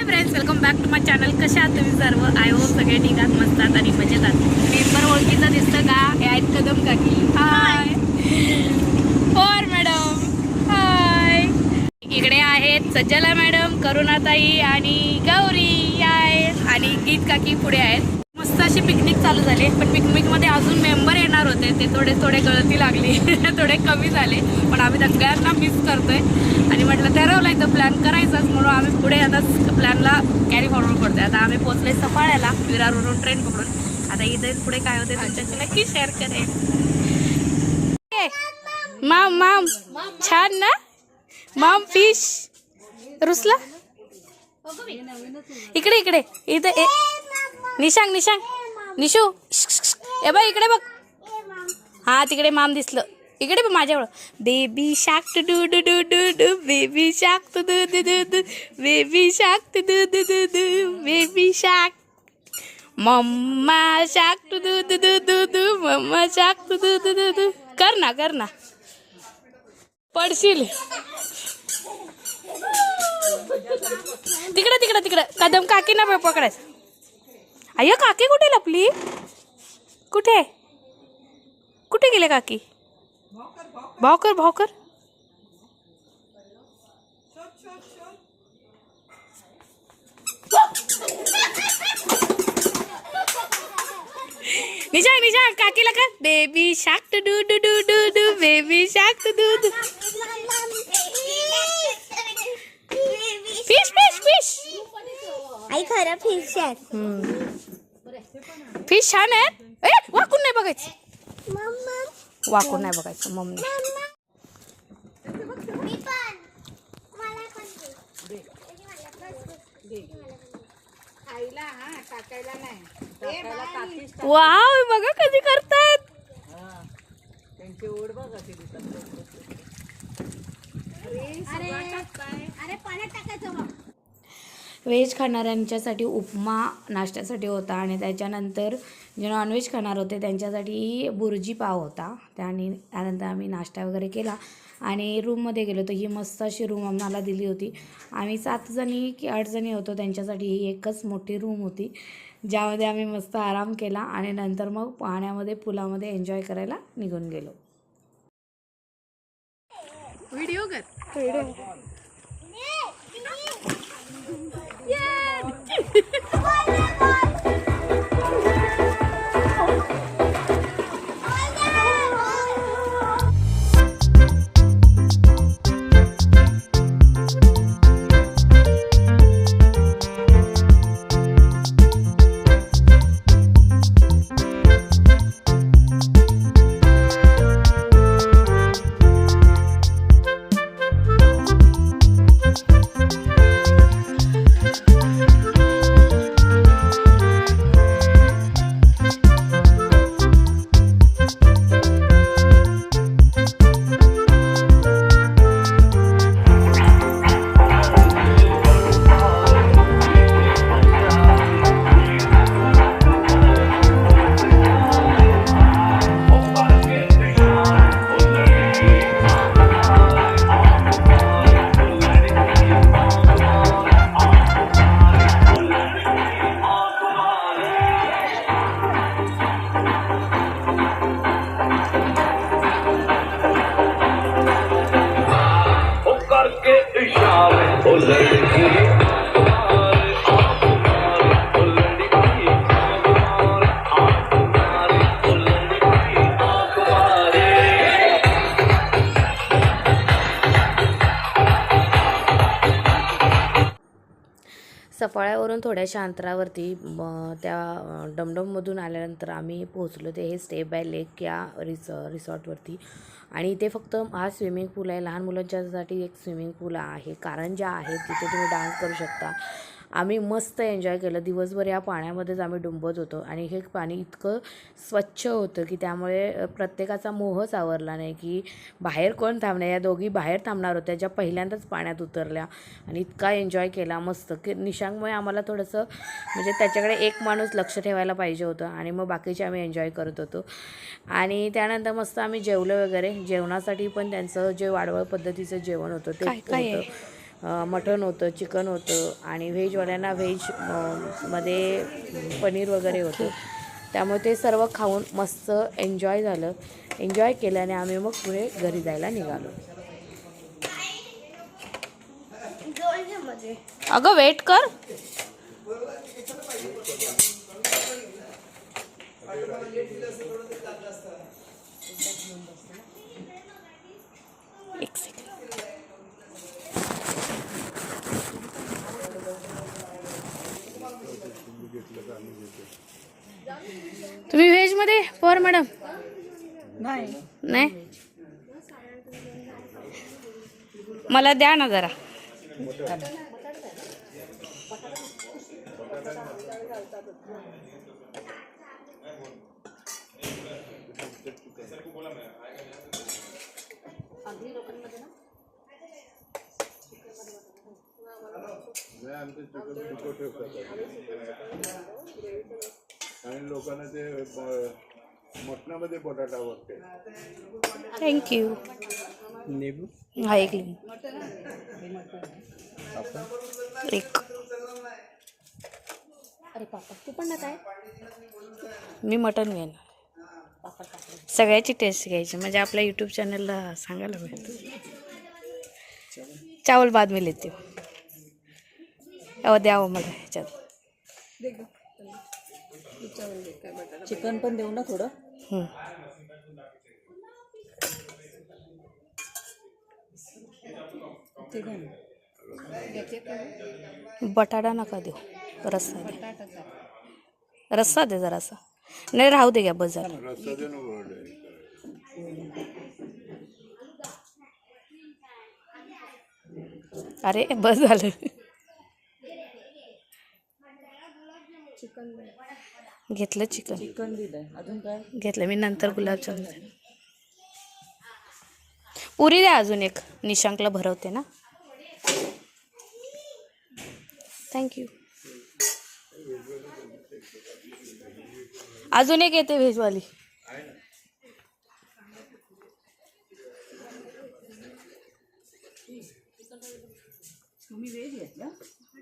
Hi friends welcome back to my channel कशा आहात तुम्ही सर्व? आय होप सगळे ठीक आहात मस्त आहात आणि मजेत आहात. मेंबर ओळखीचं दिसतं का? हे आहेत कदम काकी. हाय और मॅडम हाय इकडे आहेत सज्जला मॅडम करुणाताई आणि गौरी. आहेत आणि गीत काकी पुढे आहेत. मस्त अशी पिकनिक चालू झाली. पण पिकनिकमध्ये अजून मेंबर येणार होते. ते थोडे थोडे गळती लागली. थोडे कमी झाले. पण आम्ही सगळ्यांना मिस करतोय. आणि म्हटलं ठरवलंय तर प्लॅन करायचाच. म्हणून आम्ही पुढे आता प्लॅनला कॅरी फॉरवर्ड करतोय. आता आम्ही पोचले सफाळ्याला विरारवरून ट्रेन पकडून. आता इथे पुढे काय होते तुमच्याशी नक्की शेअर करेल माम माम छान ना? माम फिश रुसला? इकडे इकडे. इथे निशांग निशांग निशू ए बाय इकडे बघ हा तिकडे माम दिसलं इकडे बघ माझ्यावर baby shark doo doo doo doo doo baby shark doo doo दू दू बेबी शाक दू दू दू दू बेबी शाक मम्मा शाक दू दू दू दू दू दू मम्मा शाक दू दू दू दू दू कर ना कर ना पडशील तिकडे तिकडे तिकडे कदम काकी ना पकडायचं अय्या काकी कुठे लपली कुठे कुठे गेले काकी भावकर भावकर निशा निशा काकीला का baby shark doo doo doo doo doo baby shark doo doo fish fish fish खरं फिश आहे फिश छान आहेत ए वाकून नाही बघायचं मम्मा वाकून नाही. बघायचं मम्मी मला हा. वाव बघा कधी करतात हा. त्यांची ओढ बघ अशी दिसत. अरे अरे पाण्यात टाकायचं मग. व्हेज खाणाऱ्यांच्यासाठी उपमा नाश्त्यासाठी होता आणि त्याच्यानंतर जे नॉनव्हेज खाणार होते त्यांच्यासाठी बुर्जी पाव होता. त्याने त्यानंतर आम्ही नाश्ता वगैरे केला आणि रूममध्ये गेलो तर ही मस्त अशी रूम आम्हाला दिली होती. आम्ही सात जणी की आठ जणी होतो त्यांच्यासाठी ही एकच मोठी रूम होती. ज्यामध्ये आम्ही मस्त आराम केला आणि नंतर मग पाण्यामध्ये पुलामध्ये एन्जॉय करायला निघून गेलो. व्हिडिओ कर. Oh, सफाळ्यावरून थोड्याशा अंतरावरती त्या डमडममधून आल्यानंतर आम्ही पोहोचलो ते हे स्टेप बाय लेक या रिस रिसॉर्टवरती. आणि इथे फक्त हा स्विमिंग पूल आहे. लहान मुलांच्यासाठी एक स्विमिंग पूल आहे. कारंजा आहेत तिथे तुम्ही डान्स करू शकता. आम्ही मस्त एन्जॉय केलं. दिवसभर या पाण्यामध्येच आम्ही डुंबत होतो. आणि हे पाणी इतकं स्वच्छ होतं की त्यामुळे प्रत्येकाचा मोहच आवरला नाही की बाहेर कोण थांबणार? या दोघी बाहेर थांबणार होत्या ज्या पहिल्यांदाच पाण्यात उतरल्या. आणि इतका एन्जॉय केला मस्त. की निशांगमुळे आम्हाला थोडंसं म्हणजे त्याच्याकडे एक माणूस लक्ष ठेवायला पाहिजे होतं आणि मग बाकीचे आम्ही एन्जॉय करत होतो. आणि त्यानंतर मस्त आम्ही जेवलो वगैरे. जेवणासाठी पण त्यांचं जे वाडवळ पद्धतीचं जेवण होतं ते? होतं. मटण होतं चिकन होतं आणि व्हेजवाल्यांना व्हेजमध्ये पनीर वगैरे होतं. त्यामुळे ते सर्व खाऊन मस्त एन्जॉय झालं. एन्जॉय केल्याने आम्ही मग पुढे घरी जायला निघालो. अगं वेट कर. तुम्ही व्हेजमध्ये? पर मॅडम नाही. नाही? मला द्या ना जरा. आणि लोकांना ते ब- मटणामध्ये बटाटा आवडते थँक्यू हा एक अरे पापा तू पण ना काय? मी मटन घेईन सगळ्याची टेस्ट घ्यायची म्हणजे आपल्या यूट्यूब चॅनलला सांगायला मिळतं. चावल बाद मी लेते अहो द्यावं मला ह्याच्यात. चिकन पण देऊ ना थोडं? बटाटा नका देऊ. रस्सा दे. रस्सा दे जरासा. नाही राहू दे घ्या बस गोड. अरे बस झालं. घेतलं चिकन. चिकन अजून काय? घेतलं मी नंतर गुलाबजामुन पुरी द्या अजून एक. निशांकला भरवते ना. थँक्यू अजून एक येते व्हेजवाली.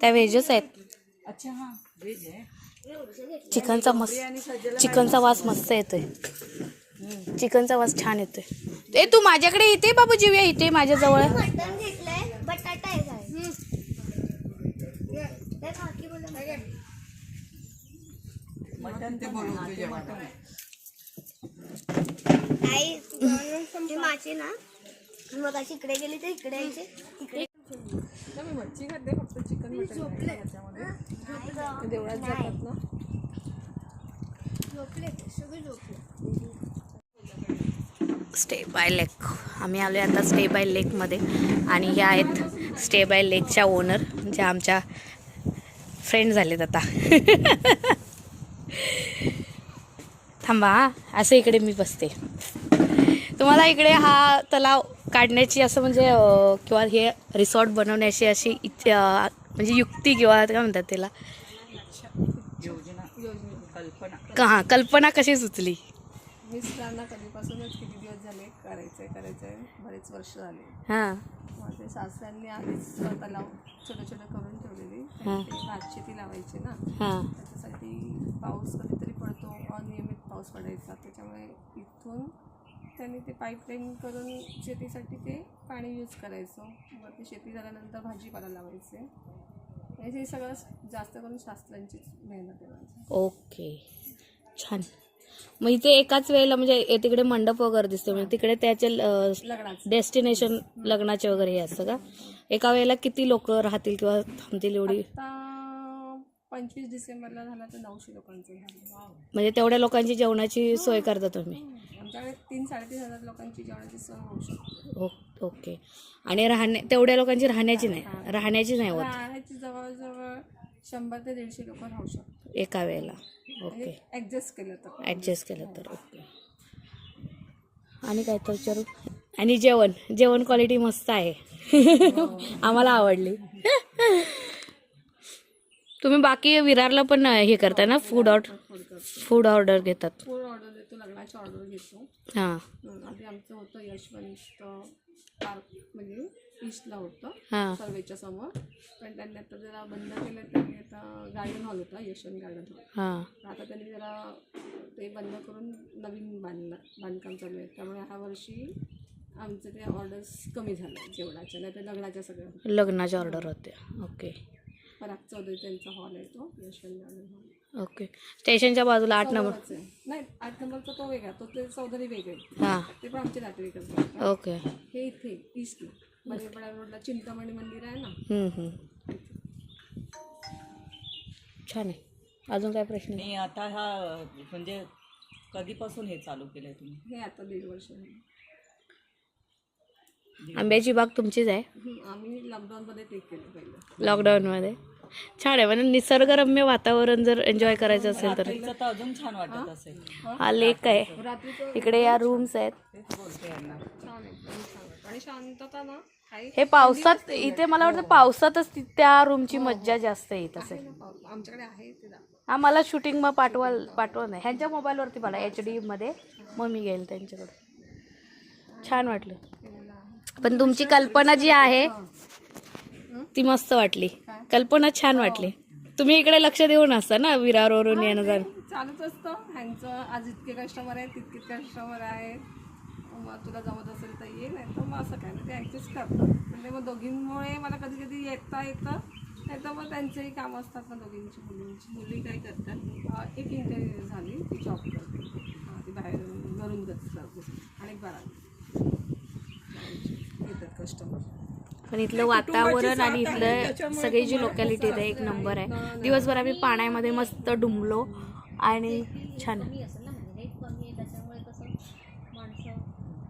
त्या व्हेजच आहेत. अच्छा हा. व्हेज आहे. चिकनचा मस्त चिकनचा वास मस्त येतोय. चिकनचा वास छान येतोय. ए तू माझ्याकडे येते बाबू जीव्या इथे माझ्याजवळ मासे ना? मग अशी इकडे गेली तर इकडे यायचे. मी मच्छी खाते फक्त चिकन मटन नाही खात त्याच्यामध्ये ते देवळात जातात ना. Stay by lake. आम्ही आलो आता स्टे बाय लेकमध्ये. आणि हे आहेत स्टे बाय लेकच्या ओनर जे आमच्या फ्रेंड झालेत आता. थांबा असं इकडे मी बसते. तुम्हाला इकडे हा तलाव काढण्याची असं म्हणजे किंवा हे रिसॉर्ट बनवण्याची अशी इच्छा म्हणजे युक्ती किंवा काय म्हणतात त्याला? कल्पना का हां कल्पना कशी सुचली? मिस्टरांना कधीपासूनच किती दिवस झाले करायचंय करायचंय बरेच वर्ष झाले. हां. माझे सासऱ्यांनी आधीच तलाव छोटे छोटे करून ठेवलेले. कारण ते भातशेती लावायचे ना. हां. त्याच्यासाठी पाऊस कधीतरी पडतो अनियमित पाऊस पडायचा. त्याच्यामुळे इथून त्यांनी ते पाईपलाईन करून शेतीसाठी ते पाणी यूज करायचं. वरती शेती झाल्यानंतर भाजीपाला लावायचे. म्हणजे हे सगळं जास्त करून शास्त्रांचीच मेहनत आहे माझी. ओके. छान. मग इथे एकाच वेळेला म्हणजे ए- तिकडे मंडप वगैरे दिसतो म्हणजे तिकडे त्याचे लग्नाचं. डेस्टिनेशन लग्नाचे वगैरे हे असतं का? एका वेळेला किती लोक राहतील किंवा थांबतील एवढी? आता पंचवीस डिसेंबरला झाला तर नऊशे लोकांचं झालं. म्हणजे तेवढ्या लोकांची जेवणाची सोय करता तुम्ही? आमच्याकडे तीन साडेतीन हजार लोकांची जेवणाची सोय होऊ शकते. ओ- ओके. आणि राहण्या तेवढ्या लोकांची राहण्याची नाही राहण्याची नाही होत. राहण्याची जवळजवळ शंभर ते दीडशे लोक राहू शकतात. एका वेळेला. ओके. ऍडजस्ट केलं तर. ॲडजस्ट केलं तर ओके. आणि काय तर विचारू? आणि जेवण जेवण क्वालिटी मस्त आहे. आम्हाला आवडली. तुम्ही बाकी विरारला पण हे करताय ना फूड ऑर्डर फूड करतो. फूड ऑर्डर घेतात. फूड ऑर्डर देतो लग्नाची ऑर्डर घेतो. हां. आधी आमचं होतं यशवंत पार्क म्हणजे ईस्टला होतं सर्वेच्या समोर. पण त्यांनी आता जरा बंद केलं त्यांनी आता गार्डन हॉल होता यशवंत गार्डन हॉल आता त्यांनी जरा ते बंद करून नवीन बांधलं बांधकाम चालू आहे. त्यामुळे ह्या वर्षी आमचे ते ऑर्डर्स कमी झाले जेवणाच्या नाही तर लग्नाच्या सगळ्या. लग्नाच्या ऑर्डर होत्या. ओके पराग चौधरी त्यांचा हॉल आहे तो यशवंत हॉल ओके स्टेशनच्या बाजूला आठ नंबर आहे. नाही आठ नंबरचा तो वेगळा तो ते चौधरी वेगळे हां ते पण आमचे नातेवाईकच आहेत. ओके हे इथे ईस्टला मरेपडा रोडला चिंतामणी मंदिर आहे ना हम्म, हम्म. छान आहे अजून काय प्रश्न आहे? आणि आता हा म्हणजे कधीपासून हे चालू केलंय तुम्ही हे आता दीड वर्ष झालं. आंब्याची बाग तुमचीच आहे? हं, आम्ही लॉकडाऊनमध्ये ते केलं पहिलं. लॉकडाऊनमध्ये छान आहे. म्हणजे निसर्गरम्य वातावरण जर एन्जॉय करायचं असेल तर. अजून छान वाटत असेल. हा लेक आहे. इकडे या रूम्स आहेत. छान एकदम छान आणि शांतता ना काही हे पावसात इथे मला वाटतं पावसातच ती- त्या रूमची मज्जा जास्त येत असेल. आमच्याकडे आहे. हा मला शूटिंग मग पाठवा पाठवा नाही. ह्यांच्या मोबाईलवरती मला एच डी मध्ये मग मी घेईल त्यांच्याकडे छान वाटलं. पण तुमची कल्पना जी आहे ती मस्त वाटली. कल्पना छान वाटली. तुम्ही इकडे लक्ष देऊन असता ना विरारवरून येणं जाणं. चालूच असतं. ह्यांचं आज इतके कस्टमर आहेत तितके कस्टमर आहेत. मग तुला जमत असेल तर ये नाही तर मग असं काय नाही ते ॲडजस्ट करतात. म्हणजे मग दोघींमुळे मला कधी कधी येता येतं नाही तर मग त्यांचेही कामं असतात ना दोघींची मुलींची मुली काय करतात? एक इंटरव्ह्यू झाली ती जॉब करते. ती बाहेर घरून करते आणि बारा येतात कस्टमर पण इथलं वातावरण आणि इथलं सगळी जी लोकॅलिटी आहे एक नंबर आहे. दिवसभर आम्ही पाण्यामध्ये मस्त डुंबलो आणि छान.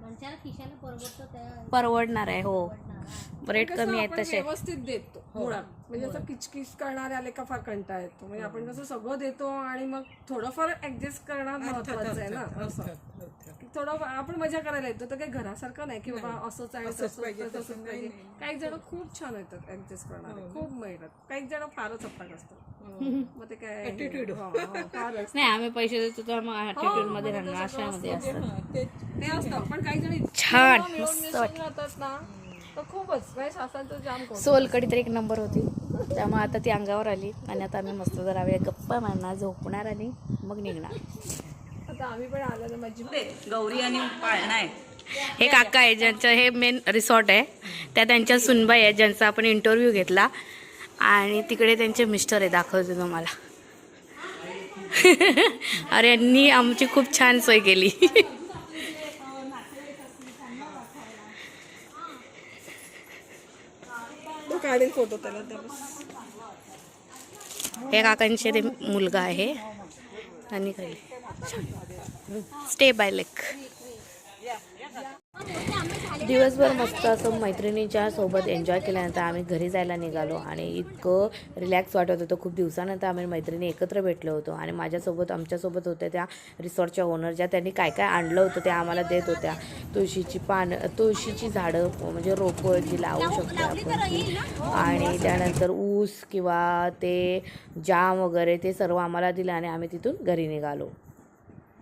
म्हणजे आहे परवडणार आहे हो. रेट कमी आहेत आपण तसे. व्यवस्थित देतो मुळात. म्हणजे असं किचकिच करणारे आले का फार कंटाळा येतो. म्हणजे आपण कसं सगळं देतो आणि मग थोडंफार ऍडजस्ट करणं महत्वाचं आहे ना असं. थोडं आपण मजा करायला येतो तर काही घरासारखं नाही की बाबा असंच आहे तसंच पाहिजे काही जण खूप छान येतात ऍडजस्ट करणारे खूप मिळतात काही जण फारच अप्पाट असतात. मग ते काय हो, हो, फारच. नाही आम्ही पैसे देतो तर मग ॲटिट्यूडमध्ये राहणार अशामध्ये असतात ते असतं. पण काही जण छान. राहतात ना तर खूपच. म्हणजे सासांचं जाम कौतुक. सोलकडी तर एक नंबर होती. त्यामुळे आता ती अंगावर आली आणि आता आम्ही मस्त जरा वेळ गप्पा मारणार झोपणार आणि मग निघणार. आता आम्ही पण आलो ना माझी गौरी आणि पाळणा आहे. हे काका आहे ज्यांचं हे मेन रिसॉर्ट आहे. त्या त्यांच्या सुनबाई आहेत ज्यांचा आपण इंटरव्ह्यू घेतला. आणि तिकडे त्यांचे मिस्टर आहे दाखवते तुम्हाला. अरे यांनी आमची खूप छान सोय केली. तो काढेल फोटो त्याला त्याला हे काकांचे ते मुलगा आहे. आणि काही. स्टे बाय लेक दिवसभर मस्त असं मैत्रिणीच्या सोबत एन्जॉय केल्यानंतर आम्ही घरी जायला निघालो आणि इतकं रिलॅक्स वाटत होतं. खूप दिवसानंतर आम्ही मैत्रिणी एकत्र भेटलो होतो आणि माझ्यासोबत आमच्यासोबत होत्या त्या रिसॉर्टच्या ओनर ज्या त्यांनी काय काय आणलं होतं त्या आम्हाला देत होत्या. तुळशीची पानं तुळशीची झाडं म्हणजे रोपं जी लावू शकतो आपण आणि त्यानंतर ऊस किंवा ते जाम वगैरे ते सर्व आम्हाला दिलं आणि आम्ही तिथून घरी निघालो.